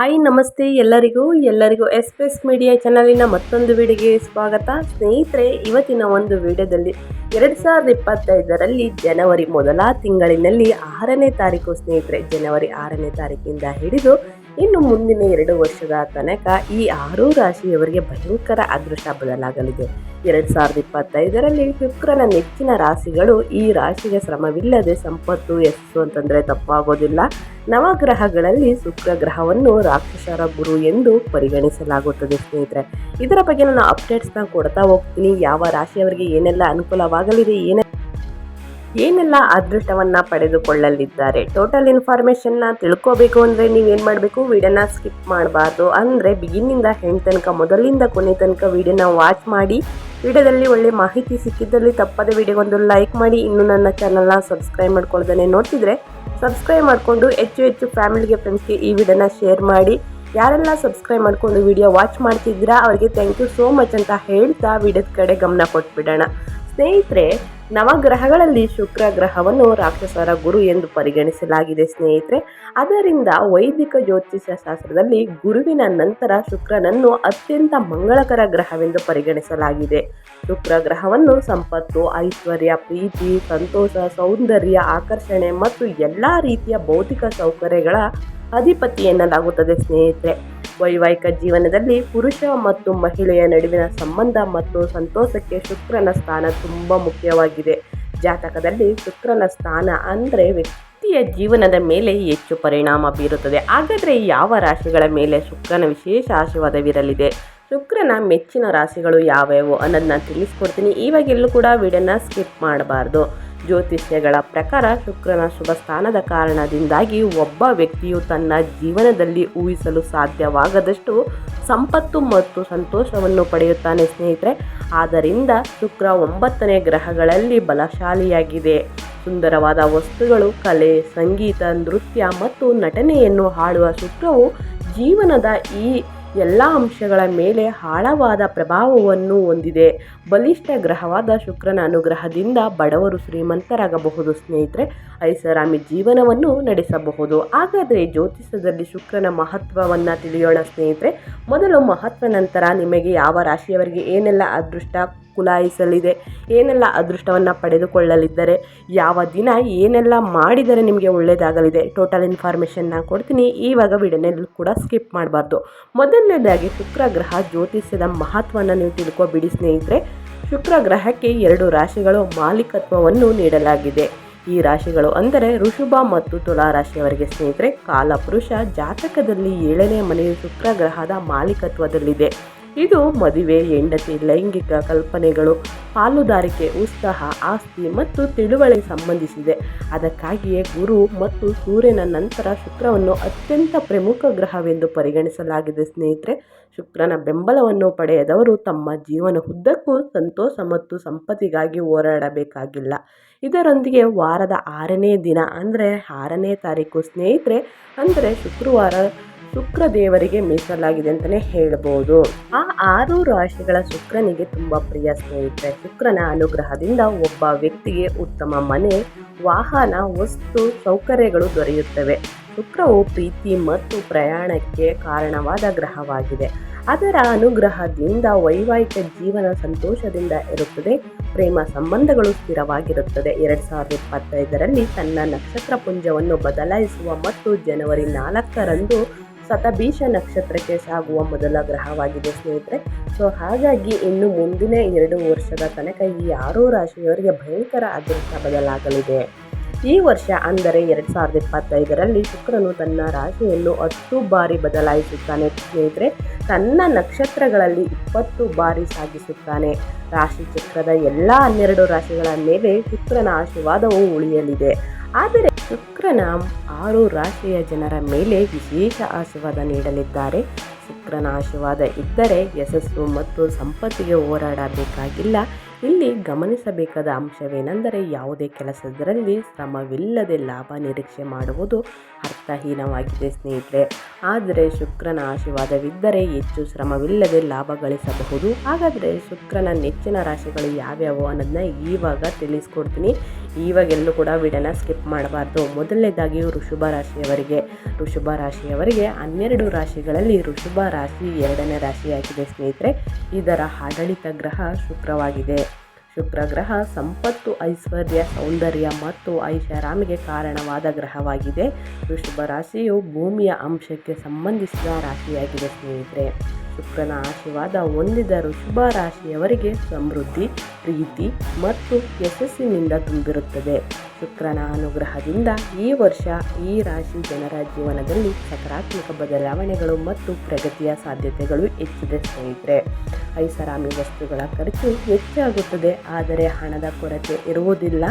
Hi, ನಮಸ್ತೆ ಎಲ್ಲರಿಗೂ. ಎಲ್ಲರಿಗೂ ಎಸ್ ಎಸ್ ಮೀಡಿಯಾ ಚಾನಲಿನ ಮತ್ತೊಂದು ವಿಡಿಯೋಗೆ ಸ್ವಾಗತ. ಸ್ನೇಹಿತರೆ, ಇವತ್ತಿನ ಒಂದು ವಿಡಿಯೋದಲ್ಲಿ ಎರಡು ಸಾವಿರದ ಇಪ್ಪತ್ತೈದರಲ್ಲಿ ಜನವರಿ ಮೊದಲ ತಿಂಗಳಿನಲ್ಲಿ ಆರನೇ ತಾರೀಕು ಸ್ನೇಹಿತರೆ, ಜನವರಿ ಆರನೇ ತಾರೀಕಿಂದ ಹಿಡಿದು ಇನ್ನು ಮುಂದಿನ ಎರಡು ವರ್ಷದ ತನಕ ಈ ಆರು ರಾಶಿಯವರಿಗೆ ಭಯಂಕರ ಅದೃಷ್ಟ ಬದಲಾಗಲಿದೆ. ಎರಡು ಸಾವಿರದ ಇಪ್ಪತ್ತೈದರಲ್ಲಿ ಶುಕ್ರನ ನೆಚ್ಚಿನ ರಾಶಿಗಳು ಈ ರಾಶಿಗೆ ಶ್ರಮವಿಲ್ಲದೆ ಸಂಪತ್ತು ಯಶಸ್ಸು ಅಂತಂದರೆ ತಪ್ಪಾಗೋದಿಲ್ಲ. ನವಗ್ರಹಗಳಲ್ಲಿ ಶುಕ್ರ ಗ್ರಹವನ್ನು ರಾಕ್ಷಸರ ಗುರು ಎಂದು ಪರಿಗಣಿಸಲಾಗುತ್ತದೆ ಸ್ನೇಹಿತರೆ. ಇದರ ಬಗ್ಗೆ ನಾನು ಅಪ್ಡೇಟ್ಸ್ನ ಕೊಡ್ತಾ ಹೋಗ್ತೀನಿ. ಯಾವ ರಾಶಿಯವರಿಗೆ ಏನೆಲ್ಲ ಅನುಕೂಲವಾಗಲಿದೆ ಏನೇ ಏನೆಲ್ಲ ಅದೃಷ್ಟವನ್ನ ಪಡೆದುಕೊಳ್ಳಲಿದ್ದಾರೆ? ಟೋಟಲ್ ಇನ್ಫಾರ್ಮೇಷನ್ನ ತಿಳ್ಕೋಬೇಕು ಅಂದರೆ ನೀವೇನು ಮಾಡಬೇಕು? ವಿಡಿಯೋನ ಸ್ಕಿಪ್ ಮಾಡಬಾರ್ದು. ಅಂದರೆ ಬಿಗಿನಿಂದ ಹೆಣ್ಣು ತನಕ, ಮೊದಲಿಂದ ಕೊನೆ ತನಕ ವಿಡಿಯೋನ ವಾಚ್ ಮಾಡಿ ವಿಡಿಯೋದಲ್ಲಿ ಒಳ್ಳೆ ಮಾಹಿತಿ ಸಿಕ್ಕಿದ್ದಲ್ಲಿ ತಪ್ಪದ ವಿಡಿಯೋಗೊಂದು ಲೈಕ್ ಮಾಡಿ, ಇನ್ನು ನನ್ನ ಚಾನಲ್ನ ಸಬ್ಸ್ಕ್ರೈಬ್ ಮಾಡ್ಕೊಳ್ದೇ ನೋಡ್ತಿದ್ರೆ ಸಬ್ಸ್ಕ್ರೈಬ್ ಮಾಡಿಕೊಂಡು ಹೆಚ್ಚು ಹೆಚ್ಚು ಫ್ಯಾಮಿಲಿಗೆ ಫ್ರೆಂಡ್ಸ್ಗೆ ಈ ವಿಡಿಯೋನ ಶೇರ್ ಮಾಡಿ. ಯಾರೆಲ್ಲ ಸಬ್ಸ್ಕ್ರೈಬ್ ಮಾಡಿಕೊಂಡು ವಿಡಿಯೋ ವಾಚ್ ಮಾಡ್ತಿದ್ದೀರಾ, ಅವರಿಗೆ ಥ್ಯಾಂಕ್ ಯು ಸೋ ಮಚ್ ಅಂತ ಹೇಳ್ತಾ ವಿಡಿಯೋದ ಕಡೆ ಗಮನ ಕೊಟ್ಬಿಡೋಣ. ಸ್ನೇಹಿತರೆ ನವಗ್ರಹಗಳಲ್ಲಿ ಶುಕ್ರ ಗ್ರಹವನ್ನು ರಾಕ್ಷಸರ ಗುರು ಎಂದು ಪರಿಗಣಿಸಲಾಗಿದೆ, ಸ್ನೇಹಿತರೆ. ಅದರಿಂದ ವೈದಿಕ ಜ್ಯೋತಿಷ್ಯ ಶಾಸ್ತ್ರದಲ್ಲಿ ಗುರುವಿನ ನಂತರ ಶುಕ್ರನನ್ನು ಅತ್ಯಂತ ಮಂಗಳಕರ ಗ್ರಹವೆಂದು ಪರಿಗಣಿಸಲಾಗಿದೆ. ಶುಕ್ರ ಗ್ರಹವನ್ನು ಸಂಪತ್ತು, ಐಶ್ವರ್ಯ, ಪ್ರೀತಿ, ಸಂತೋಷ, ಸೌಂದರ್ಯ, ಆಕರ್ಷಣೆ ಮತ್ತು ಎಲ್ಲ ರೀತಿಯ ಭೌತಿಕ ಸೌಕರ್ಯಗಳ ಅಧಿಪತಿ ಎನ್ನಲಾಗುತ್ತದೆ, ಸ್ನೇಹಿತರೆ. ವೈವಾಹಿಕ ಜೀವನದಲ್ಲಿ ಪುರುಷ ಮತ್ತು ಮಹಿಳೆಯ ನಡುವಿನ ಸಂಬಂಧ ಮತ್ತು ಸಂತೋಷಕ್ಕೆ ಶುಕ್ರನ ಸ್ಥಾನ ತುಂಬ ಮುಖ್ಯವಾಗಿದೆ. ಜಾತಕದಲ್ಲಿ ಶುಕ್ರನ ಸ್ಥಾನ ಅಂದರೆ ವ್ಯಕ್ತಿಯ ಜೀವನದ ಮೇಲೆ ಹೆಚ್ಚು ಪರಿಣಾಮ ಬೀರುತ್ತದೆ. ಹಾಗಾದರೆ ಯಾವ ರಾಶಿಗಳ ಮೇಲೆ ಶುಕ್ರನ ವಿಶೇಷ ಆಶೀರ್ವಾದವಿರಲಿದೆ? ಶುಕ್ರನ ಮೆಚ್ಚಿನ ರಾಶಿಗಳು ಯಾವ್ಯಾವು ಅನ್ನೋದನ್ನ ತಿಳಿಸ್ಕೊಡ್ತೀನಿ. ಇವಾಗೆಲ್ಲೂ ಕೂಡ ವಿಡಿಯೋನ ಸ್ಕಿಪ್ ಮಾಡಬಾರ್ದು. ಜ್ಯೋತಿಷ್ಯಗಳ ಪ್ರಕಾರ ಶುಕ್ರನ ಶುಭ ಸ್ಥಾನದ ಕಾರಣದಿಂದಾಗಿ ಒಬ್ಬ ವ್ಯಕ್ತಿಯು ತನ್ನ ಜೀವನದಲ್ಲಿ ಊಹಿಸಲು ಸಾಧ್ಯವಾಗದಷ್ಟು ಸಂಪತ್ತು ಮತ್ತು ಸಂತೋಷವನ್ನು ಪಡೆಯುತ್ತಾನೆ ಸ್ನೇಹಿತರೆ. ಆದ್ದರಿಂದ ಶುಕ್ರ ಒಂಬತ್ತನೇ ಗ್ರಹಗಳಲ್ಲಿ ಬಲಶಾಲಿಯಾಗಿದೆ. ಸುಂದರವಾದ ವಸ್ತುಗಳು, ಕಲೆ, ಸಂಗೀತ, ನೃತ್ಯ ಮತ್ತು ನಟನೆಯನ್ನು ಹಾಡುವ ಶುಕ್ರವು ಜೀವನದ ಈ ಎಲ್ಲ ಅಂಶಗಳ ಮೇಲೆ ಆಳವಾದ ಪ್ರಭಾವವನ್ನು ಹೊಂದಿದೆ. ಬಲಿಷ್ಠ ಗ್ರಹವಾದ ಶುಕ್ರನ ಅನುಗ್ರಹದಿಂದ ಬಡವರು ಶ್ರೀಮಂತರಾಗಬಹುದು. ಸ್ನೇಹಿತರೆ, ಐಷಾರಾಮಿ ಜೀವನವನ್ನು ನಡೆಸಬಹುದು. ಹಾಗಾದರೆ ಜ್ಯೋತಿಷದಲ್ಲಿ ಶುಕ್ರನ ಮಹತ್ವವನ್ನು ತಿಳಿಯೋಣ ಸ್ನೇಹಿತರೆ. ಮೊದಲು ಮಹತ್ವ ನಂತರ ನಿಮಗೆ ಯಾವ ರಾಶಿಯವರಿಗೆ ಏನೆಲ್ಲ ಅದೃಷ್ಟ? ಕುಲಾಯಿಸಲಿದೆ. ಏನೆಲ್ಲ ಅದೃಷ್ಟವನ್ನು ಪಡೆದುಕೊಳ್ಳಲಿದ್ದಾರೆ? ಯಾವ ದಿನ ಏನೆಲ್ಲ ಮಾಡಿದರೆ ನಿಮಗೆ ಒಳ್ಳೆಯದಾಗಲಿದೆ ಟೋಟಲ್ ಇನ್ಫಾರ್ಮೇಷನ್ನ ಕೊಡ್ತೀನಿ. ಇವಾಗ ವಿಡಿಯೋನೆಲ್ಲೂ ಕೂಡ ಸ್ಕಿಪ್ ಮಾಡಬಾರ್ದು. ಮೊದಲನೇದಾಗಿ, ಶುಕ್ರ ಗ್ರಹ ಜ್ಯೋತಿಷ್ಯದ ಮಹತ್ವವನ್ನು ನೀವು ತಿಳ್ಕೊಬಿಡಿ ಸ್ನೇಹಿತರೆ. ಶುಕ್ರ ಗ್ರಹಕ್ಕೆ ಎರಡು ರಾಶಿಗಳು ಮಾಲೀಕತ್ವವನ್ನು ನೀಡಲಾಗಿದೆ. ಈ ರಾಶಿಗಳು ಅಂದರೆ ಋಷುಭ ಮತ್ತು ತುಲಾ ರಾಶಿಯವರಿಗೆ ಸ್ನೇಹಿತರೆ ಕಾಲಪುರುಷ ಜಾತಕದಲ್ಲಿ ಏಳನೇ ಮನೆಯು ಶುಕ್ರ ಗ್ರಹದ ಮಾಲೀಕತ್ವದಲ್ಲಿದೆ. ಇದು ಮದುವೆ, ಹೆಂಡತಿ, ಲೈಂಗಿಕ ಕಲ್ಪನೆಗಳು, ಪಾಲುದಾರಿಕೆ, ಉತ್ಸಾಹ, ಆಸ್ತಿ ಮತ್ತು ತಿಳುವಳಿ ಸಂಬಂಧಿಸಿದೆ. ಅದಕ್ಕಾಗಿಯೇ ಗುರು ಮತ್ತು ಸೂರ್ಯನ ನಂತರ ಶುಕ್ರವನ್ನು ಅತ್ಯಂತ ಪ್ರಮುಖ ಗ್ರಹವೆಂದು ಪರಿಗಣಿಸಲಾಗಿದೆ. ಸ್ನೇಹಿತರೆ, ಶುಕ್ರನ ಬೆಂಬಲವನ್ನು ಪಡೆಯದವರು ತಮ್ಮ ಜೀವನ ಉದ್ದಕ್ಕೂ ಸಂತೋಷ ಮತ್ತು ಸಂಪತ್ತಿಗಾಗಿ ಹೋರಾಡಬೇಕಾಗಿಲ್ಲ. ಇದರೊಂದಿಗೆ ವಾರದ ಆರನೇ ದಿನ, ಅಂದರೆ ಆರನೇ ತಾರೀಕು, ಸ್ನೇಹಿತರೆ, ಅಂದರೆ ಶುಕ್ರವಾರ ಶುಕ್ರ ದೇವರಿಗೆ ಮೀಸಲಾಗಿದೆ ಅಂತಲೇ ಹೇಳ್ಬೋದು. ಆ ಆರು ರಾಶಿಗಳ ಶುಕ್ರನಿಗೆ ತುಂಬ ಪ್ರಿಯ ಸ್ನೇಹಿತರೆ, ಶುಕ್ರನ ಅನುಗ್ರಹದಿಂದ ಒಬ್ಬ ವ್ಯಕ್ತಿಗೆ ಉತ್ತಮ ಮನೆ, ವಾಹನ, ವಸ್ತು, ಸೌಕರ್ಯಗಳು ದೊರೆಯುತ್ತವೆ. ಶುಕ್ರವು ಪ್ರೀತಿ ಮತ್ತು ಪ್ರಯಾಣಕ್ಕೆ ಕಾರಣವಾದ ಗ್ರಹವಾಗಿದೆ. ಅದರ ಅನುಗ್ರಹದಿಂದ ವೈವಾಹಿಕ ಜೀವನ ಸಂತೋಷದಿಂದ ಇರುತ್ತದೆ. ಪ್ರೇಮ ಸಂಬಂಧಗಳು ಸ್ಥಿರವಾಗಿರುತ್ತದೆ. ಎರಡು ಸಾವಿರದ ಇಪ್ಪತ್ತೈದರಲ್ಲಿ ತನ್ನ ನಕ್ಷತ್ರ ಪುಂಜವನ್ನು ಬದಲಾಯಿಸುವ ಮತ್ತು ಜನವರಿ ನಾಲ್ಕರಂದು ಶತಭೀಷ ನಕ್ಷತ್ರಕ್ಕೆ ಸಾಗುವ ಮೊದಲ ಗ್ರಹವಾಗಿದೆ ಸ್ನೇಹಿತರೆ. ಸೊ ಹಾಗಾಗಿ ಇನ್ನು ಮುಂದಿನ ಎರಡು ವರ್ಷದ ತನಕ ಈ ಆರು ರಾಶಿಯವರಿಗೆ ಭಯಂಕರ ಅದೃಷ್ಟ ಬದಲಾಗಲಿದೆ. ಈ ವರ್ಷ ಅಂದರೆ ಎರಡು ಸಾವಿರದ ಇಪ್ಪತ್ತೈದರಲ್ಲಿ ಶುಕ್ರನು ತನ್ನ ರಾಶಿಯನ್ನು ಹತ್ತು ಬಾರಿ ಬದಲಾಯಿಸುತ್ತಾನೆ ಸ್ನೇಹಿತರೆ. ತನ್ನ ನಕ್ಷತ್ರಗಳಲ್ಲಿ ಇಪ್ಪತ್ತು ಬಾರಿ ಸಾಗಿಸುತ್ತಾನೆ. ರಾಶಿ ಚಕ್ರದ ಎಲ್ಲ ಹನ್ನೆರಡು ರಾಶಿಗಳ ಮೇಲೆ ಶುಕ್ರನ ಆಶೀರ್ವಾದವು ಉಳಿಯಲಿದೆ. ಆದರೆ ಶುಕ್ರನ ಆರು ರಾಶಿಯ ಜನರ ಮೇಲೆ ವಿಶೇಷ ಆಶೀರ್ವಾದ ನೀಡಲಿದ್ದಾರೆ. ಶುಕ್ರನ ಆಶೀರ್ವಾದ ಇದ್ದರೆ ಯಶಸ್ಸು ಮತ್ತು ಸಂಪತ್ತಿಗೆ ಹೋರಾಡಬೇಕಾಗಿಲ್ಲ. ಇಲ್ಲಿ ಗಮನಿಸಬೇಕಾದ ಅಂಶವೇನೆಂದರೆ ಯಾವುದೇ ಕೆಲಸದರಲ್ಲಿ ಶ್ರಮವಿಲ್ಲದೆ ಲಾಭ ನಿರೀಕ್ಷೆ ಮಾಡುವುದು ಅರ್ಥಹೀನವಾಗಿದೆ ಸ್ನೇಹಿತರೆ. ಆದರೆ ಶುಕ್ರನ ಆಶೀರ್ವಾದವಿದ್ದರೆ ಹೆಚ್ಚು ಶ್ರಮವಿಲ್ಲದೆ ಲಾಭ ಗಳಿಸಬಹುದು. ಹಾಗಾದರೆ ಶುಕ್ರನ ನೆಚ್ಚಿನ ರಾಶಿಗಳು ಯಾವ್ಯಾವು ಅನ್ನೋದನ್ನ ಈವಾಗ ತಿಳಿಸ್ಕೊಡ್ತೀನಿ. ಇವಾಗೆಲ್ಲೂ ಕೂಡ ವಿಡನ ಸ್ಕಿಪ್ ಮಾಡಬಾರ್ದು. ಮೊದಲನೇದಾಗಿ ಋಷಭ ರಾಶಿಯವರಿಗೆ. ಋಷಭ ರಾಶಿಯವರಿಗೆ ಹನ್ನೆರಡು ರಾಶಿಗಳಲ್ಲಿ ಋಷಭ ರಾಶಿ ಎರಡನೇ ರಾಶಿಯಾಗಿದೆ ಸ್ನೇಹಿತರೆ. ಇದರ ಆಡಳಿತ ಗ್ರಹ ಶುಕ್ರವಾಗಿದೆ. ಶುಕ್ರ ಗ್ರಹ ಸಂಪತ್ತು, ಐಶ್ವರ್ಯ, ಸೌಂದರ್ಯ ಮತ್ತು ಐಷಾರಾಮಿಗೆ ಕಾರಣವಾದ ಗ್ರಹವಾಗಿದೆ. ವೃಷಭ ರಾಶಿಯು ಭೂಮಿಯ ಅಂಶಕ್ಕೆ ಸಂಬಂಧಿಸಿದ ರಾಶಿಯಾಗಿದೆ ಸ್ನೇಹಿತರೆ. ಶುಕ್ರನ ಆಶೀರ್ವಾದ ಹೊಂದಿದ ಋಷಭ ರಾಶಿಯವರಿಗೆ ಸಮೃದ್ಧಿ, ಪ್ರೀತಿ ಮತ್ತು ಯಶಸ್ಸಿನಿಂದ ತುಂಬಿರುತ್ತದೆ. ಶುಕ್ರನ ಅನುಗ್ರಹದಿಂದ ಈ ವರ್ಷ ಈ ರಾಶಿ ಜನರ ಜೀವನದಲ್ಲಿ ಸಕಾರಾತ್ಮಕ ಬದಲಾವಣೆಗಳು ಮತ್ತು ಪ್ರಗತಿಯ ಸಾಧ್ಯತೆಗಳು ಹೆಚ್ಚಿದೆ ಸ್ನೇಹಿತರೆ. ಐಷಾರಾಮಿ ವಸ್ತುಗಳ ಖರ್ಚು ಹೆಚ್ಚಾಗುತ್ತದೆ, ಆದರೆ ಹಣದ ಕೊರತೆ ಇರುವುದಿಲ್ಲ.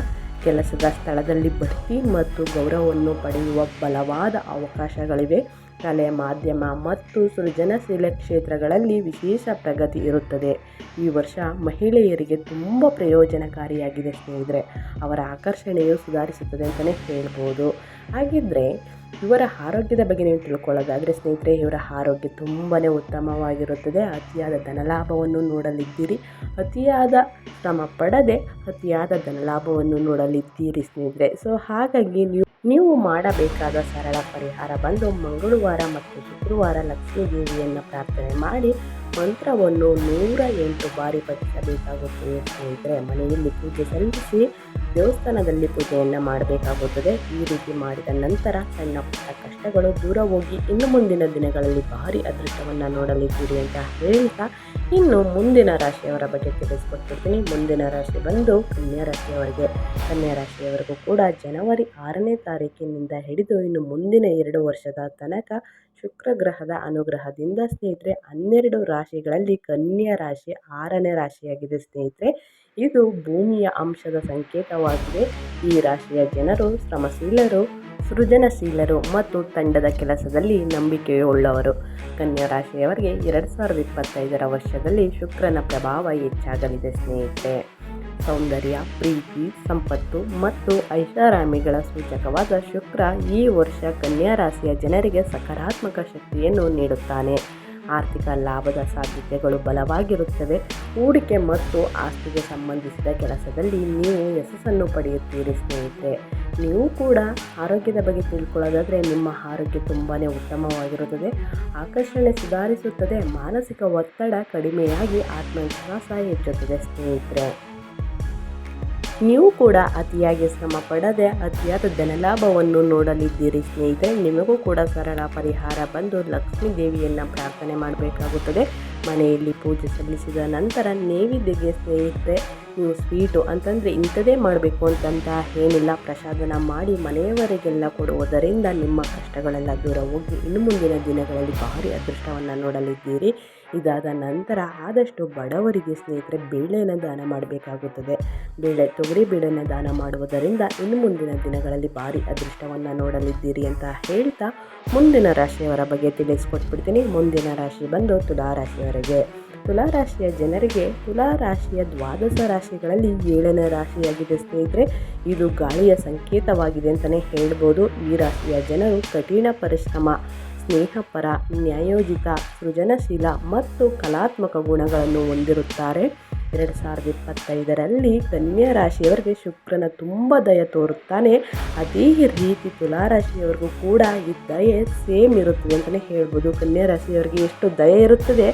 ಕೆಲಸದ ಸ್ಥಳದಲ್ಲಿ ಬಡ್ತಿ ಮತ್ತು ಗೌರವವನ್ನು ಪಡೆಯುವ ಬಲವಾದ ಅವಕಾಶಗಳಿವೆ. ಕಲೆ ಮಾಧ್ಯಮ ಮತ್ತು ಸೃಜನಶೀಲ ಕ್ಷೇತ್ರಗಳಲ್ಲಿ ವಿಶೇಷ ಪ್ರಗತಿ ಇರುತ್ತದೆ. ಈ ವರ್ಷ ಮಹಿಳೆಯರಿಗೆ ತುಂಬ ಪ್ರಯೋಜನಕಾರಿಯಾಗಿದೆ ಸ್ನೇಹಿತರೆ. ಅವರ ಆಕರ್ಷಣೆಯು ಸುಧಾರಿಸುತ್ತದೆ ಅಂತಲೇ ಹೇಳ್ಬೋದು. ಹಾಗಿದ್ದರೆ ಇವರ ಆರೋಗ್ಯದ ಬಗ್ಗೆ ನೀವು ತಿಳ್ಕೊಳ್ಳೋದಾದರೆ ಸ್ನೇಹಿತರೆ, ಇವರ ಆರೋಗ್ಯ ತುಂಬಾ ಉತ್ತಮವಾಗಿರುತ್ತದೆ. ಅತಿಯಾದ ಧನಲಾಭವನ್ನು ನೋಡಲಿದ್ದೀರಿ. ಅತಿಯಾದ ಶ್ರಮ ಪಡದೆ ಅತಿಯಾದ ಧನಲಾಭವನ್ನು ನೋಡಲಿದ್ದೀರಿ ಸ್ನೇಹಿತರೆ. ಸೊ ಹಾಗಾಗಿ ನೀವು ನೀವು ಮಾಡಬೇಕಾದ ಸರಳ ಪರಿಹಾರ ಬಂದು ಮಂಗಳವಾರ ಮತ್ತು ಶುಕ್ರವಾರ ಲಕ್ಷ್ಮೀ ದೇವಿಯನ್ನು ಪ್ರಾರ್ಥನೆ ಮಾಡಿ ಮಂತ್ರವನ್ನು ನೂರ ಎಂಟು ಬಾರಿ ಪಠಿಸಬೇಕಾಗುತ್ತದೆ ಸ್ನೇಹಿತರೆ ಮನೆಯಲ್ಲಿ ಪೂಜೆ ಸಲ್ಲಿಸಿ ದೇವಸ್ಥಾನದಲ್ಲಿ ಪೂಜೆಯನ್ನು ಮಾಡಬೇಕಾಗುತ್ತದೆ. ಈ ರೀತಿ ಮಾಡಿದ ನಂತರ ಸಣ್ಣ ಪುಟ್ಟ ಕಷ್ಟಗಳು ದೂರ ಹೋಗಿ ಇನ್ನು ಮುಂದಿನ ದಿನಗಳಲ್ಲಿ ಭಾರಿ ಅದೃಷ್ಟವನ್ನು ನೋಡಲಿದ್ದೀರಿ ಅಂತ ಹೇಳ್ತಾ ಇನ್ನು ಮುಂದಿನ ರಾಶಿಯವರ ಬಗ್ಗೆ ತಿಳಿಸ್ಕೊಟ್ಟಿರ್ತೀನಿ ಮುಂದಿನ ರಾಶಿ ಬಂದು ಕನ್ಯಾ ರಾಶಿಯವರಿಗೆ. ಕನ್ಯಾ ಕೂಡ ಜನವರಿ ಆರನೇ ತಾರೀಕಿನಿಂದ ಹಿಡಿದು ಇನ್ನು ಮುಂದಿನ ಎರಡು ವರ್ಷದ ತನಕ ಶುಕ್ರ ಗ್ರಹದ ಅನುಗ್ರಹದಿಂದ ಸ್ನೇಹಿತರೆ, ಹನ್ನೆರಡು ರಾಶಿಗಳಲ್ಲಿ ಕನ್ಯಾ ರಾಶಿ ಆರನೇ ರಾಶಿಯಾಗಿದೆ ಸ್ನೇಹಿತರೆ. ಇದು ಭೂಮಿಯ ಅಂಶದ ಸಂಕೇತವಾಗಿದೆ. ಈ ರಾಶಿಯ ಜನರು ಶ್ರಮಶೀಲರು, ಸೃಜನಶೀಲರು ಮತ್ತು ತಂಡದ ಕೆಲಸದಲ್ಲಿ ನಂಬಿಕೆಯುಳ್ಳವರು. ಕನ್ಯಾ ರಾಶಿಯವರಿಗೆ ಎರಡು ಸಾವಿರದ ಇಪ್ಪತ್ತೈದರ ವರ್ಷದಲ್ಲಿ ಶುಕ್ರನ ಪ್ರಭಾವ ಹೆಚ್ಚಾಗಲಿದೆ ಸ್ನೇಹಿತರೆ. ಸೌಂದರ್ಯ, ಪ್ರೀತಿ, ಸಂಪತ್ತು ಮತ್ತು ಐಷಾರಾಮಿಗಳ ಸೂಚಕವಾದ ಶುಕ್ರ ಈ ವರ್ಷ ಕನ್ಯಾ ರಾಶಿಯ ಜನರಿಗೆ ಸಕಾರಾತ್ಮಕ ಶಕ್ತಿಯನ್ನು ನೀಡುತ್ತಾನೆ. ಆರ್ಥಿಕ ಲಾಭದ ಸಾಧ್ಯತೆಗಳು ಬಲವಾಗಿರುತ್ತವೆ. ಹೂಡಿಕೆ ಮತ್ತು ಆಸ್ತಿಗೆ ಸಂಬಂಧಿಸಿದ ಕೆಲಸದಲ್ಲಿ ನೀವು ಯಶಸ್ಸನ್ನು ಪಡೆಯುತ್ತೀರಿ ಸ್ನೇಹಿತರೆ. ನೀವು ಕೂಡ ಆರೋಗ್ಯದ ಬಗ್ಗೆ ತಿಳ್ಕೊಳ್ಳೋದಾದರೆ ನಿಮ್ಮ ಆರೋಗ್ಯ ತುಂಬಾ ಉತ್ತಮವಾಗಿರುತ್ತದೆ. ಆಕರ್ಷಣೆ ಸುಧಾರಿಸುತ್ತದೆ. ಮಾನಸಿಕ ಒತ್ತಡ ಕಡಿಮೆಯಾಗಿ ಆತ್ಮವಿಶ್ವಾಸ ಹೆಚ್ಚುತ್ತದೆ ಸ್ನೇಹಿತರೆ. ನೀವು ಕೂಡ ಅತಿಯಾಗಿ ಶ್ರಮ ಪಡದೆ ಅತಿಯಾದ ಧನಲಾಭವನ್ನು ನೋಡಲಿದ್ದೀರಿ ಸ್ನೇಹಿತರೆ, ನಿಮಗೂ ಕೂಡ ಸರಳ ಪರಿಹಾರ ಬಂದು ಲಕ್ಷ್ಮೀ ದೇವಿಯನ್ನು ಪ್ರಾರ್ಥನೆ ಮಾಡಬೇಕಾಗುತ್ತದೆ. ಮನೆಯಲ್ಲಿ ಪೂಜೆ ಸಲ್ಲಿಸಿದ ನಂತರ ನೈವೇದ್ಯಕ್ಕೆ ಸ್ನೇಹಿತರೆ, ನೀವು ಸ್ವೀಟು ಅಂತಂದರೆ ಇಂಥದೇ ಮಾಡಬೇಕು ಅಂತಂತ ಏನಿಲ್ಲ. ಪ್ರಸಾದನ ಮಾಡಿ ಮನೆಯವರಿಗೆಲ್ಲ ಕೊಡುವುದರಿಂದ ನಿಮ್ಮ ಕಷ್ಟಗಳೆಲ್ಲ ದೂರ ಹೋಗಿ ಇನ್ನು ಮುಂದಿನ ದಿನಗಳಲ್ಲಿ ಭಾರಿ ಅದೃಷ್ಟವನ್ನು ನೋಡಲಿದ್ದೀರಿ. ಇದಾದ ನಂತರ ಆದಷ್ಟು ಬಡವರಿಗೆ ಸ್ನೇಹಿತರೆ ಬೇಳೆಯನ್ನು ದಾನ ಮಾಡಬೇಕಾಗುತ್ತದೆ. ಬೇಳೆ, ತೊಗರಿ ಬೇಳೆಯನ್ನು ದಾನ ಮಾಡುವುದರಿಂದ ಇನ್ನು ಮುಂದಿನ ದಿನಗಳಲ್ಲಿ ಭಾರಿ ಅದೃಷ್ಟವನ್ನು ನೋಡಲಿದ್ದೀರಿ ಅಂತ ಹೇಳ್ತಾ ಮುಂದಿನ ರಾಶಿಯವರ ಬಗ್ಗೆ ತಿಳಿಸ್ಕೊಟ್ಬಿಡ್ತೀನಿ. ಮುಂದಿನ ರಾಶಿ ಬಂದು ತುಲಾ ರಾಶಿಯವರಿಗೆ. ತುಲಾರಾಶಿಯ ಜನರಿಗೆ ತುಲಾರಾಶಿಯ ದ್ವಾದಶ ರಾಶಿಗಳಲ್ಲಿ ಏಳನೇ ರಾಶಿಯಾಗಿದೆ ಸ್ನೇಹಿತರೆ. ಇದು ಗಾಳಿಯ ಸಂಕೇತವಾಗಿದೆ ಅಂತಲೇ ಹೇಳ್ಬೋದು. ಈ ರಾಶಿಯ ಜನರು ಕಠಿಣ ಪರಿಶ್ರಮ ಸ್ನೇಹಪರ, ನ್ಯಾಯೋಜಿತ, ಸೃಜನಶೀಲ ಮತ್ತು ಕಲಾತ್ಮಕ ಗುಣಗಳನ್ನು ಹೊಂದಿರುತ್ತಾರೆ. ಎರಡು ಸಾವಿರದ ಇಪ್ಪತ್ತೈದರಲ್ಲಿ ಕನ್ಯಾ ರಾಶಿಯವರಿಗೆ ಶುಕ್ರನ ತುಂಬ ದಯ ತೋರುತ್ತಾನೆ. ಅದೇ ರೀತಿ ತುಲಾರಾಶಿಯವರಿಗೂ ಕೂಡ ಈ ದಯೆ ಸೇಮ್ ಇರುತ್ತದೆ ಅಂತಲೇ ಹೇಳ್ಬೋದು. ಕನ್ಯಾ ರಾಶಿಯವರಿಗೆ ಎಷ್ಟು ದಯೆ ಇರುತ್ತದೆ,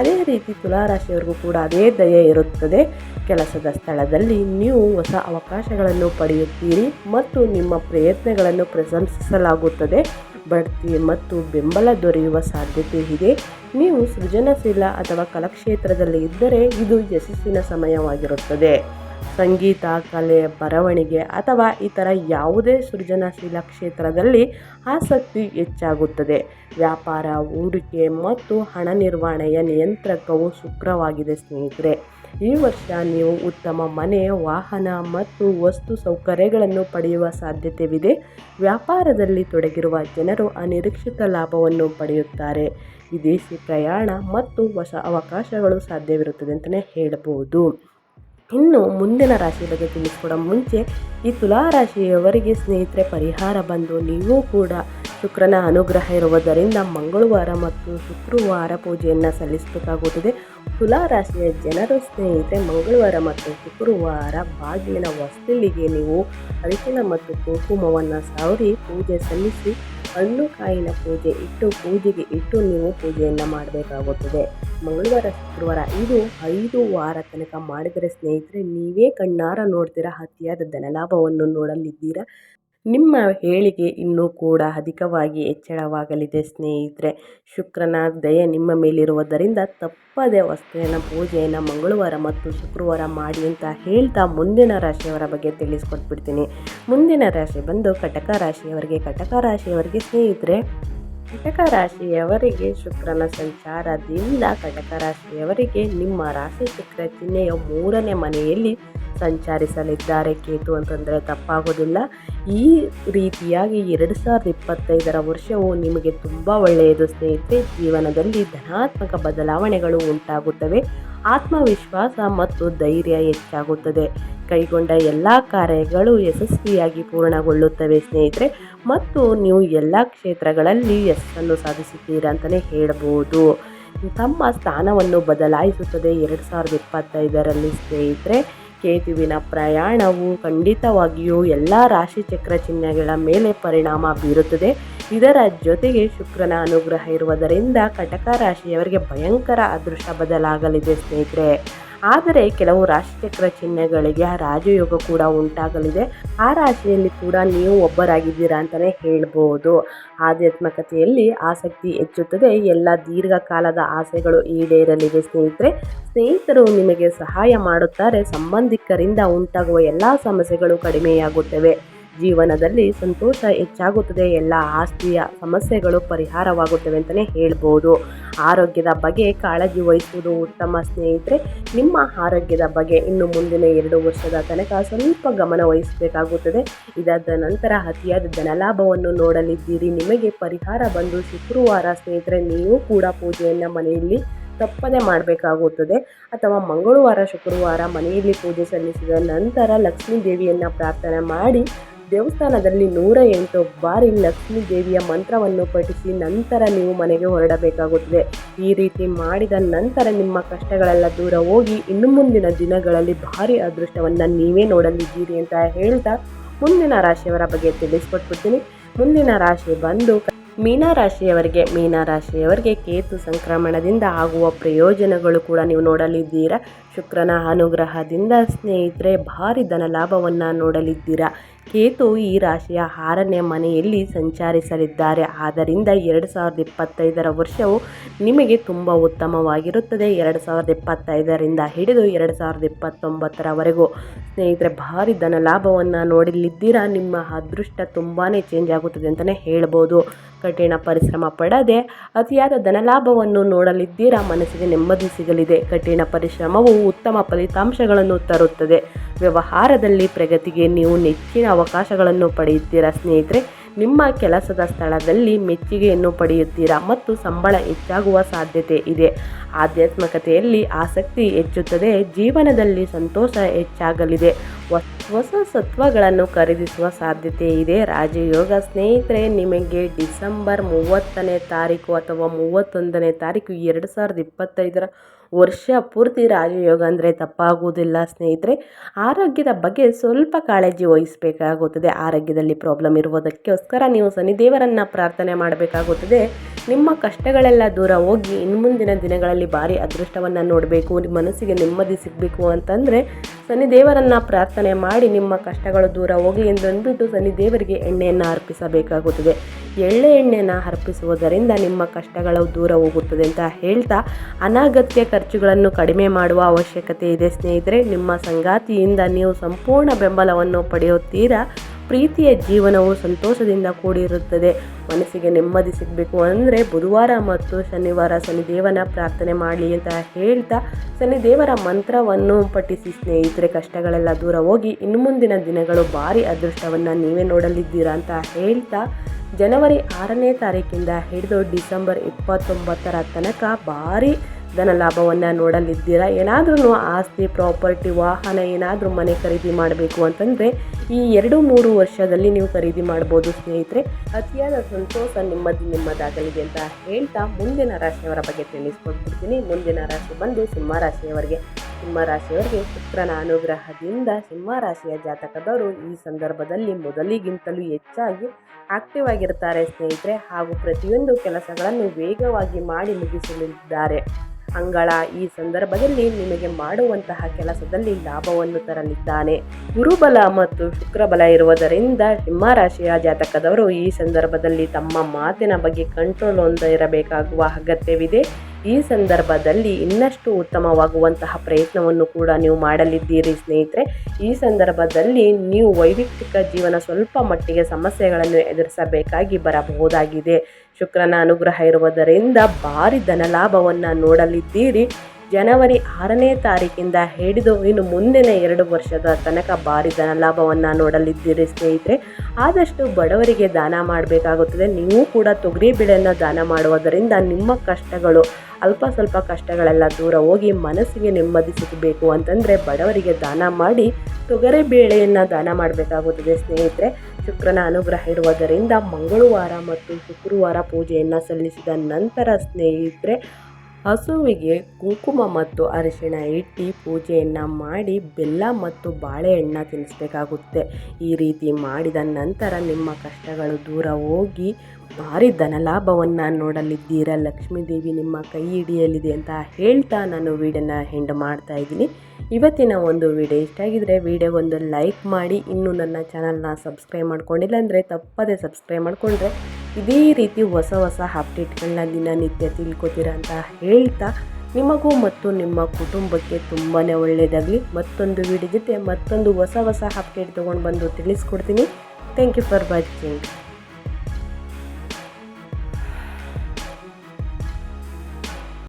ಅದೇ ರೀತಿ ತುಲಾರಾಶಿಯವರಿಗೂ ಕೂಡ ಅದೇ ದಯೆ ಇರುತ್ತದೆ. ಕೆಲಸದ ಸ್ಥಳದಲ್ಲಿ ನೀವು ಹೊಸ ಅವಕಾಶಗಳನ್ನು ಪಡೆಯುತ್ತೀರಿ ಮತ್ತು ನಿಮ್ಮ ಪ್ರಯತ್ನಗಳನ್ನು ಪ್ರಶಂಸಿಸಲಾಗುತ್ತದೆ. ಬಡ್ತಿ ಮತ್ತು ಬೆಂಬಲ ದೊರೆಯುವ ಸಾಧ್ಯತೆ ಇದೆ. ನೀವು ಸೃಜನಶೀಲ ಅಥವಾ ಕಲಾಕ್ಷೇತ್ರದಲ್ಲಿ ಇದ್ದರೆ ಇದು ಯಶಸ್ಸಿನ ಸಮಯವಾಗಿರುತ್ತದೆ. ಸಂಗೀತ, ಕಲೆ, ಬರವಣಿಗೆ ಅಥವಾ ಇತರ ಯಾವುದೇ ಸೃಜನಶೀಲ ಕ್ಷೇತ್ರದಲ್ಲಿ ಆಸಕ್ತಿ ಹೆಚ್ಚಾಗುತ್ತದೆ. ವ್ಯಾಪಾರ, ಹೂಡಿಕೆ ಮತ್ತು ಹಣ ನಿರ್ವಹಣೆಯ ನಿಯಂತ್ರಕವು ಶುಕ್ರವಾಗಿದೆ ಸ್ನೇಹಿತರೆ. ಈ ವರ್ಷ ನೀವು ಉತ್ತಮ ಮನೆ, ವಾಹನ ಮತ್ತು ವಸ್ತು ಸೌಕರ್ಯಗಳನ್ನು ಪಡೆಯುವ ಸಾಧ್ಯತೆವಿದೆ. ವ್ಯಾಪಾರದಲ್ಲಿ ತೊಡಗಿರುವ ಜನರು ಅನಿರೀಕ್ಷಿತ ಲಾಭವನ್ನು ಪಡೆಯುತ್ತಾರೆ. ವಿದೇಶಿ ಪ್ರಯಾಣ ಮತ್ತು ಹೊಸ ಅವಕಾಶಗಳು ಸಾಧ್ಯವಿರುತ್ತದೆ ಅಂತಲೇ ಹೇಳಬಹುದು. ಇನ್ನು ಮುಂದಿನ ರಾಶಿ ಬಗ್ಗೆ ತಿಳಿಸ್ಕೊಡೋ ಮುಂಚೆ, ಈ ತುಲಾ ರಾಶಿಯವರಿಗೆ ಸ್ನೇಹಿತರೆ ಪರಿಹಾರ ಬಂದು ನೀವು ಕೂಡ ಶುಕ್ರನ ಅನುಗ್ರಹ ಇರುವುದರಿಂದ ಮಂಗಳವಾರ ಮತ್ತು ಶುಕ್ರವಾರ ಪೂಜೆಯನ್ನು ಸಲ್ಲಿಸಬೇಕಾಗುತ್ತದೆ. ತುಲಾ ರಾಶಿಯ ಜನರು ಸ್ನೇಹಿತರೆ ಮಂಗಳವಾರ ಮತ್ತು ಶುಕ್ರವಾರ ಬಾಗಿಲಿನ ಹೊಸ್ತಿಲಿಗೆ ನೀವು ಅರಿಶಿನ ಮತ್ತು ಕುಂಕುಮವನ್ನು ಸಾವರಿ ಪೂಜೆ ಸಲ್ಲಿಸಿ ಹಣ್ಣು ಕಾಯಿನ ಪೂಜೆ ಇಟ್ಟು ಪೂಜೆಗೆ ಇಟ್ಟು ನೀವು ಪೂಜೆಯನ್ನು ಮಾಡಬೇಕಾಗುತ್ತದೆ. ಮಂಗಳವಾರ, ಶುಕ್ರವಾರ ಇದು ಐದು ವಾರ ತನಕ ಮಾಡಿದರೆ ಸ್ನೇಹಿತರೆ ನೀವೇ ಕಣ್ಣಾರ ನೋಡ್ತೀರಾ, ಅತಿಯಾದ ಧನಲಾಭವನ್ನು ನೋಡಲಿದ್ದೀರಾ? ನಿಮ್ಮ ಹೇಳಿಕೆ ಇನ್ನೂ ಕೂಡ ಅಧಿಕವಾಗಿ ಹೆಚ್ಚಳವಾಗಲಿದೆ ಸ್ನೇಹಿತರೆ. ಶುಕ್ರನ ದಯೆ ನಿಮ್ಮ ಮೇಲಿರುವುದರಿಂದ ತಪ್ಪದೆ ವಸ್ತುವಿನ ಪೂಜೆಯನ್ನು ಮಂಗಳವಾರ ಮತ್ತು ಶುಕ್ರವಾರ ಮಾಡಿ ಅಂತ ಹೇಳ್ತಾ ಮುಂದಿನ ರಾಶಿಯವರ ಬಗ್ಗೆ ತಿಳಿಸ್ಕೊಟ್ಬಿಡ್ತೀನಿ. ಮುಂದಿನ ರಾಶಿ ಬಂದು ಕಟಕ ರಾಶಿಯವರಿಗೆ ಕಟಕ ರಾಶಿಯವರಿಗೆ ಸ್ನೇಹಿತರೆ, ಕಟಕ ರಾಶಿಯವರಿಗೆ ಶುಕ್ರನ ಸಂಚಾರದಿಂದ ಕಟಕ ರಾಶಿಯವರಿಗೆ ನಿಮ್ಮ ರಾಶಿ ಶುಕ್ರ ಚಿಹ್ನೆಯ ಮೂರನೇ ಮನೆಯಲ್ಲಿ ಸಂಚರಿಸಲಿದ್ದಾರೆ ಕೇತು ಅಂತಂದರೆ ತಪ್ಪಾಗೋದಿಲ್ಲ. ಈ ರೀತಿಯಾಗಿ ಎರಡು ಸಾವಿರದ ಇಪ್ಪತ್ತೈದರ ವರ್ಷವು ನಿಮಗೆ ತುಂಬ ಒಳ್ಳೆಯದು ಸ್ನೇಹಿತರೆ. ಜೀವನದಲ್ಲಿ ಧನಾತ್ಮಕ ಬದಲಾವಣೆಗಳು ಉಂಟಾಗುತ್ತವೆ. ಆತ್ಮವಿಶ್ವಾಸ ಮತ್ತು ಧೈರ್ಯ ಹೆಚ್ಚಾಗುತ್ತದೆ. ಕೈಗೊಂಡ ಎಲ್ಲ ಕಾರ್ಯಗಳು ಯಶಸ್ವಿಯಾಗಿ ಪೂರ್ಣಗೊಳ್ಳುತ್ತವೆ ಸ್ನೇಹಿತರೆ. ಮತ್ತು ನೀವು ಎಲ್ಲ ಕ್ಷೇತ್ರಗಳಲ್ಲಿ ಯಶಸ್ಸನ್ನು ಸಾಧಿಸುತ್ತೀರಾ ಅಂತಲೇ ಹೇಳಬಹುದು ತಮ್ಮ ಸ್ಥಾನವನ್ನು ಬದಲಾಯಿಸುತ್ತದೆ ಎರಡು ಸಾವಿರದ ಇಪ್ಪತ್ತೈದರಲ್ಲಿ ಸ್ನೇಹಿತರೆ. ಕೇತುವಿನ ಪ್ರಯಾಣವು ಖಂಡಿತವಾಗಿಯೂ ಎಲ್ಲ ರಾಶಿಚಕ್ರ ಚಿಹ್ನೆಗಳ ಮೇಲೆ ಪರಿಣಾಮ ಬೀರುತ್ತದೆ. ಇದರ ಜೊತೆಗೆ ಶುಕ್ರನ ಅನುಗ್ರಹ ಇರುವುದರಿಂದ ಕಟಕ ರಾಶಿಯವರಿಗೆ ಭಯಂಕರ ಅದೃಷ್ಟ ಬದಲಾಗಲಿದೆ ಸ್ನೇಹಿತರೆ. ಆದರೆ ಕೆಲವು ರಾಶಿಚಕ್ರ ಚಿಹ್ನೆಗಳಿಗೆ ರಾಜಯೋಗ ಕೂಡ ಉಂಟಾಗಲಿದೆ. ಆ ರಾಶಿಯಲ್ಲಿ ಕೂಡ ನೀವು ಒಬ್ಬರಾಗಿದ್ದೀರಾ ಅಂತಲೇ ಹೇಳ್ಬೋದು. ಆಧ್ಯಾತ್ಮಿಕತೆಯಲ್ಲಿ ಆಸಕ್ತಿ ಹೆಚ್ಚುತ್ತದೆ. ಎಲ್ಲ ದೀರ್ಘಕಾಲದ ಆಸೆಗಳು ಈಡೇರಲಿದೆ ಸ್ನೇಹಿತರೆ. ಸ್ನೇಹಿತರು ನಿಮಗೆ ಸಹಾಯ ಮಾಡುತ್ತಾರೆ. ಸಂಬಂಧಿಕರಿಂದ ಉಂಟಾಗುವ ಎಲ್ಲ ಸಮಸ್ಯೆಗಳು ಕಡಿಮೆಯಾಗುತ್ತವೆ. ಜೀವನದಲ್ಲಿ ಸಂತೋಷ ಹೆಚ್ಚಾಗುತ್ತದೆ. ಎಲ್ಲ ಆಸ್ತಿಯ ಸಮಸ್ಯೆಗಳು ಪರಿಹಾರವಾಗುತ್ತವೆ ಅಂತಲೇ ಹೇಳ್ಬೋದು. ಆರೋಗ್ಯದ ಬಗ್ಗೆ ಕಾಳಜಿ ವಹಿಸುವುದು ಉತ್ತಮ ಸ್ನೇಹಿತರೆ, ನಿಮ್ಮ ಆರೋಗ್ಯದ ಬಗ್ಗೆ ಇನ್ನು ಮುಂದಿನ ಎರಡು ವರ್ಷದ ತನಕ ಸ್ವಲ್ಪ ಗಮನ ವಹಿಸಬೇಕಾಗುತ್ತದೆ. ಇದಾದ ನಂತರ ಅತಿಯಾದ ಧನಲಾಭವನ್ನು ನೋಡಲಿದ್ದೀರಿ. ನಿಮಗೆ ಪರಿಹಾರ ಬಂದು ಶುಕ್ರವಾರ ಸ್ನೇಹಿತರೆ, ನೀವು ಕೂಡ ಪೂಜೆಯನ್ನು ಮನೆಯಲ್ಲಿ ತಪ್ಪದೇ ಮಾಡಬೇಕಾಗುತ್ತದೆ. ಅಥವಾ ಮಂಗಳವಾರ, ಶುಕ್ರವಾರ ಮನೆಯಲ್ಲಿ ಪೂಜೆ ಸಲ್ಲಿಸಿದ ನಂತರ ಲಕ್ಷ್ಮೀ ದೇವಿಯನ್ನು ಪ್ರಾರ್ಥನೆ ಮಾಡಿ ದೇವಸ್ಥಾನದಲ್ಲಿ ನೂರ ಎಂಟು ಬಾರಿ ಲಕ್ಷ್ಮೀ ದೇವಿಯ ಮಂತ್ರವನ್ನು ಪಠಿಸಿ ನಂತರ ನೀವು ಮನೆಗೆ ಹೊರಡಬೇಕಾಗುತ್ತದೆ. ಈ ರೀತಿ ಮಾಡಿದ ನಂತರ ನಿಮ್ಮ ಕಷ್ಟಗಳೆಲ್ಲ ದೂರ ಹೋಗಿ ಇನ್ನು ಮುಂದಿನ ದಿನಗಳಲ್ಲಿ ಭಾರಿ ಅದೃಷ್ಟವನ್ನು ನೀವೇ ನೋಡಲಿದ್ದೀರಿ ಅಂತ ಹೇಳ್ತಾ ಮುಂದಿನ ರಾಶಿಯವರ ಬಗ್ಗೆ ತಿಳಿಸ್ಕೊಟ್ಬಿಡ್ತೀನಿ. ಮುಂದಿನ ರಾಶಿ ಬಂದು ಮೀನಾರಾಶಿಯವರಿಗೆ ಮೀನರಾಶಿಯವರಿಗೆ ಕೇತು ಸಂಕ್ರಮಣದಿಂದ ಆಗುವ ಪ್ರಯೋಜನಗಳು ಕೂಡ ನೀವು ನೋಡಲಿದ್ದೀರಾ. ಶುಕ್ರನ ಅನುಗ್ರಹದಿಂದ ಸ್ನೇಹಿತರೆ, ಭಾರಿ ಧನ ಲಾಭವನ್ನು ನೋಡಲಿದ್ದೀರಾ? ಕೇತು ಈ ರಾಶಿಯ ಆರನೇ ಮನೆಯಲ್ಲಿ ಸಂಚರಿಸಲಿದ್ದಾರೆ. ಆದ್ದರಿಂದ ಎರಡು ಸಾವಿರದ ಇಪ್ಪತ್ತೈದರ ವರ್ಷವು ನಿಮಗೆ ತುಂಬ ಉತ್ತಮವಾಗಿರುತ್ತದೆ. ಎರಡು ಸಾವಿರದ ಇಪ್ಪತ್ತೈದರಿಂದ ಹಿಡಿದು ಎರಡು ಸಾವಿರದ ಇಪ್ಪತ್ತೊಂಬತ್ತರವರೆಗೂ ಸ್ನೇಹಿತರೆ, ಭಾರಿ ಧನ ಲಾಭವನ್ನು ನೋಡಲಿದ್ದೀರಾ? ನಿಮ್ಮ ಅದೃಷ್ಟ ತುಂಬಾ ಚೇಂಜ್ ಆಗುತ್ತದೆ ಅಂತಲೇ ಹೇಳ್ಬೋದು. ಕಠಿಣ ಪರಿಶ್ರಮ ಪಡದೆ ಅತಿಯಾದ ಧನಲಾಭವನ್ನು ನೋಡಲಿದ್ದೀರಾ? ಮನಸ್ಸಿಗೆ ನೆಮ್ಮದಿ ಸಿಗಲಿದೆ. ಕಠಿಣ ಪರಿಶ್ರಮವು ಉತ್ತಮ ಫಲಿತಾಂಶಗಳನ್ನು ತರುತ್ತದೆ. ವ್ಯವಹಾರದಲ್ಲಿ ಪ್ರಗತಿಗೆ ನೀವು ನೆಚ್ಚಿನ ಅವಕಾಶಗಳನ್ನು ಪಡೆಯುತ್ತೀರಾ ಸ್ನೇಹಿತರೆ? ನಿಮ್ಮ ಕೆಲಸದ ಸ್ಥಳದಲ್ಲಿ ಮೆಚ್ಚುಗೆಯನ್ನು ಪಡೆಯುತ್ತೀರಾ ಮತ್ತು ಸಂಬಳ ಹೆಚ್ಚಾಗುವ ಸಾಧ್ಯತೆ ಇದೆ. ಆಧ್ಯಾತ್ಮಕತೆಯಲ್ಲಿ ಆಸಕ್ತಿ ಹೆಚ್ಚುತ್ತದೆ, ಜೀವನದಲ್ಲಿ ಸಂತೋಷ ಹೆಚ್ಚಾಗಲಿದೆ. ಹೊಸ ಸತ್ವಗಳನ್ನು ಖರೀದಿಸುವ ಸಾಧ್ಯತೆ ಇದೆ. ರಾಜಯೋಗ ಸ್ನೇಹಿತರೆ, ನಿಮಗೆ ಡಿಸೆಂಬರ್ ಮೂವತ್ತನೇ ತಾರೀಕು ಅಥವಾ ಮೂವತ್ತೊಂದನೇ ತಾರೀಕು ಎರಡು ಸಾವಿರದ ಇಪ್ಪತ್ತೈದರ ವರ್ಷ ಪೂರ್ತಿ ರಾಜಯೋಗ ಅಂದರೆ ತಪ್ಪಾಗುವುದಿಲ್ಲ ಸ್ನೇಹಿತರೆ. ಆರೋಗ್ಯದ ಬಗ್ಗೆ ಸ್ವಲ್ಪ ಕಾಳಜಿ ವಹಿಸಬೇಕಾಗುತ್ತದೆ. ಆರೋಗ್ಯದಲ್ಲಿ ಪ್ರಾಬ್ಲಮ್ ಇರುವುದಕ್ಕೋಸ್ಕರ ನೀವು ಶನಿದೇವರನ್ನು ಪ್ರಾರ್ಥನೆ ಮಾಡಬೇಕಾಗುತ್ತದೆ. ನಿಮ್ಮ ಕಷ್ಟಗಳೆಲ್ಲ ದೂರ ಹೋಗಿ ಇನ್ನು ಮುಂದಿನ ದಿನಗಳಲ್ಲಿ ಭಾರಿ ಅದೃಷ್ಟವನ್ನು ನೋಡಬೇಕು ನಿಮ್ಮ ಮನಸ್ಸಿಗೆ ನೆಮ್ಮದಿ ಸಿಗಬೇಕು ಅಂತಂದರೆ ಶನಿದೇವರನ್ನು ಪ್ರಾರ್ಥನೆ ಮಾಡಿ ನಿಮ್ಮ ಕಷ್ಟಗಳು ದೂರ ಹೋಗಲಿ ಸನ್ನಿ ಶನಿದೇವರಿಗೆ ಎಣ್ಣೆಯನ್ನು ಅರ್ಪಿಸಬೇಕಾಗುತ್ತದೆ. ಎಳ್ಳೆ ಎಣ್ಣೆಯನ್ನು ಅರ್ಪಿಸುವುದರಿಂದ ನಿಮ್ಮ ಕಷ್ಟಗಳು ದೂರ ಹೋಗುತ್ತದೆ ಅಂತ ಹೇಳ್ತಾ ಅನಾಗತ್ಯ ಖರ್ಚುಗಳನ್ನು ಕಡಿಮೆ ಮಾಡುವ ಅವಶ್ಯಕತೆ ಇದೆ ಸ್ನೇಹಿತರೆ. ನಿಮ್ಮ ಸಂಗಾತಿಯಿಂದ ನೀವು ಸಂಪೂರ್ಣ ಬೆಂಬಲವನ್ನು ಪಡೆಯುತ್ತೀರಾ? ಪ್ರೀತಿಯ ಜೀವನವು ಸಂತೋಷದಿಂದ ಕೂಡಿರುತ್ತದೆ. ಮನಸ್ಸಿಗೆ ನೆಮ್ಮದಿ ಸಿಗಬೇಕು ಅಂದರೆ ಬುಧವಾರ ಮತ್ತು ಶನಿವಾರ ಶನಿದೇವನ ಪ್ರಾರ್ಥನೆ ಮಾಡಲಿ ಅಂತ ಹೇಳ್ತಾ ಶನಿದೇವರ ಮಂತ್ರವನ್ನು ಪಠಿಸಿ ಸ್ನೇಹಿತರೆ, ಕಷ್ಟಗಳೆಲ್ಲ ದೂರ ಹೋಗಿ ಇನ್ನು ಮುಂದಿನ ದಿನಗಳು ಭಾರಿ ಅದೃಷ್ಟವನ್ನು ನೀವೇ ನೋಡಲಿದ್ದೀರಾ ಅಂತ ಹೇಳ್ತಾ ಜನವರಿ ಆರನೇ ತಾರೀಕಿಂದ ಹಿಡಿದು ಡಿಸೆಂಬರ್ ಇಪ್ಪತ್ತೊಂಬತ್ತರ ತನಕ ಭಾರಿ ಧನ ಲಾಭವನ್ನು ನೋಡಲಿದ್ದೀರಾ? ಏನಾದ್ರೂ ಆಸ್ತಿ, ಪ್ರಾಪರ್ಟಿ, ವಾಹನ ಏನಾದರೂ ಮನೆ ಖರೀದಿ ಮಾಡಬೇಕು ಅಂತಂದರೆ ಈ ಎರಡು ಮೂರು ವರ್ಷದಲ್ಲಿ ನೀವು ಖರೀದಿ ಮಾಡ್ಬೋದು ಸ್ನೇಹಿತರೆ. ಅತಿಯಾದ ಸಂತೋಷ ನಿಮ್ಮದಿ ನಿಮ್ಮದಾಗಲಿದೆ ಅಂತ ಹೇಳ್ತಾ ಮುಂದಿನ ರಾಶಿಯವರ ಬಗ್ಗೆ ತಿಳಿಸ್ಕೊಟ್ಬಿಡ್ತೀನಿ ಮುಂದಿನ ರಾಶಿ ಬಂದು ಸಿಂಹ ರಾಶಿಯವರಿಗೆ ಶುಕ್ರನ ಅನುಗ್ರಹದಿಂದ ಸಿಂಹ ರಾಶಿಯ ಜಾತಕದವರು ಈ ಸಂದರ್ಭದಲ್ಲಿ ಮೊದಲಿಗಿಂತಲೂ ಹೆಚ್ಚಾಗಿ ಆಕ್ಟಿವ್ ಆಗಿರ್ತಾರೆ ಸ್ನೇಹಿತರೆ. ಹಾಗೂ ಪ್ರತಿಯೊಂದು ಕೆಲಸಗಳನ್ನು ವೇಗವಾಗಿ ಮಾಡಿ ಮುಗಿಸಲಿದ್ದಾರೆ. ಅಂಗಳ ಈ ಸಂದರ್ಭದಲ್ಲಿ ನಿಮಗೆ ಮಾಡುವಂತಹ ಕೆಲಸದಲ್ಲಿ ಲಾಭವನ್ನು ತರಲಿದ್ದಾನೆ. ಗುರುಬಲ ಮತ್ತು ಶುಕ್ರಬಲ ಇರುವುದರಿಂದ ಸಿಂಹ ರಾಶಿಯ ಜಾತಕದವರು ಈ ಸಂದರ್ಭದಲ್ಲಿ ತಮ್ಮ ಮಾತಿನ ಬಗ್ಗೆ ಕಂಟ್ರೋಲ್ ಹೊಂದಿರಬೇಕಾಗುವ ಅಗತ್ಯವಿದೆ. ಈ ಸಂದರ್ಭದಲ್ಲಿ ಇನ್ನಷ್ಟು ಉತ್ತಮವಾಗುವಂತಹ ಪ್ರಯತ್ನವನ್ನು ಕೂಡ ನೀವು ಮಾಡಲಿದ್ದೀರಿ ಸ್ನೇಹಿತರೆ. ಈ ಸಂದರ್ಭದಲ್ಲಿ ನೀವು ವೈಯಕ್ತಿಕ ಜೀವನ ಸ್ವಲ್ಪ ಮಟ್ಟಿಗೆ ಸಮಸ್ಯೆಗಳನ್ನು ಎದುರಿಸಬೇಕಾಗಿ ಬರಬಹುದಾಗಿದೆ. ಶುಕ್ರನ ಅನುಗ್ರಹ ಇರುವುದರಿಂದ ಭಾರಿ ಧನಲಾಭವನ್ನು ನೋಡಲಿದ್ದೀರಿ. ಜನವರಿ ಆರನೇ ತಾರೀಕಿಂದ ಹಿಡಿದು ಇನ್ನು ಮುಂದಿನ ಎರಡು ವರ್ಷದ ತನಕ ಭಾರಿ ಧನಲಾಭವನ್ನು ನೋಡಲಿದ್ದೀರಿ ಸ್ನೇಹಿತರೆ. ಆದಷ್ಟು ಬಡವರಿಗೆ ದಾನ ಮಾಡಬೇಕಾಗುತ್ತದೆ. ನೀವು ಕೂಡ ತೊಗರಿ ಬೆಳೆಯನ್ನು ದಾನ ಮಾಡುವುದರಿಂದ ನಿಮ್ಮ ಕಷ್ಟಗಳು, ಅಲ್ಪ ಸ್ವಲ್ಪ ಕಷ್ಟಗಳೆಲ್ಲ ದೂರ ಹೋಗಿ ಮನಸ್ಸಿಗೆ ನೆಮ್ಮದಿ ಸಿಗಬೇಕು ಅಂತಂದರೆ ಬಡವರಿಗೆ ದಾನ ಮಾಡಿ ತೊಗರಿ ಬೇಳೆಯನ್ನು ದಾನ ಮಾಡಬೇಕಾಗುತ್ತದೆ ಸ್ನೇಹಿತರೆ. ಶುಕ್ರನ ಅನುಗ್ರಹ ಇರುವುದರಿಂದ ಮಂಗಳವಾರ ಮತ್ತು ಶುಕ್ರವಾರ ಪೂಜೆಯನ್ನು ಸಲ್ಲಿಸಿದ ನಂತರ ಸ್ನೇಹಿತರೆ ಹಸುವಿಗೆ ಕುಂಕುಮ ಮತ್ತು ಅರಿಶಿಣ ಇಟ್ಟು ಪೂಜೆಯನ್ನು ಮಾಡಿ ಬೆಲ್ಲ ಮತ್ತು ಬಾಳೆಹಣ್ಣು ತಿನ್ನಿಸ್ಬೇಕಾಗುತ್ತೆ. ಈ ರೀತಿ ಮಾಡಿದ ನಂತರ ನಿಮ್ಮ ಕಷ್ಟಗಳು ದೂರ ಹೋಗಿ ಭಾರಿ ಧನಲಾಭವನ್ನು ನೋಡಲಿದ್ದೀರ? ಲಕ್ಷ್ಮೀ ದೇವಿ ನಿಮ್ಮ ಕೈ ಹಿಡಿಯಲಿದೆ ಅಂತ ಹೇಳ್ತಾ ನಾನು ವೀಡಿಯೋನ ಹೆಂಡ್ ಮಾಡ್ತಾ ಇದ್ದೀನಿ. ಇವತ್ತಿನ ಒಂದು ವಿಡಿಯೋ ಇಷ್ಟ ಆಗಿದ್ರೆ ವಿಡಿಯೋಗೊಂದು ಲೈಕ್ ಮಾಡಿ. ಇನ್ನೂ ನನ್ನ ಚಾನಲ್ನ ಸಬ್ಸ್ಕ್ರೈಬ್ ಮಾಡ್ಕೊಂಡಿಲ್ಲ ಅಂದರೆ ತಪ್ಪದೇ ಸಬ್ಸ್ಕ್ರೈಬ್ ಮಾಡಿಕೊಂಡ್ರೆ ಇದೇ ರೀತಿ ಹೊಸ ಹೊಸ ಅಪ್ಡೇಟ್ಗಳನ್ನ ದಿನನಿತ್ಯ ತಿಳ್ಕೊತೀರ ಅಂತ ಹೇಳ್ತಾ ನಿಮಗೂ ಮತ್ತು ನಿಮ್ಮ ಕುಟುಂಬಕ್ಕೆ ತುಂಬಾ ಒಳ್ಳೆಯದಾಗಲಿ ಮತ್ತೊಂದು ವಿಡಿಯೋ ಜೊತೆ ಮತ್ತೊಂದು ಹೊಸ ಹೊಸ ಅಪ್ಡೇಟ್ ತೊಗೊಂಡು ಬಂದು ತಿಳಿಸ್ಕೊಡ್ತೀನಿ. Thank you for watching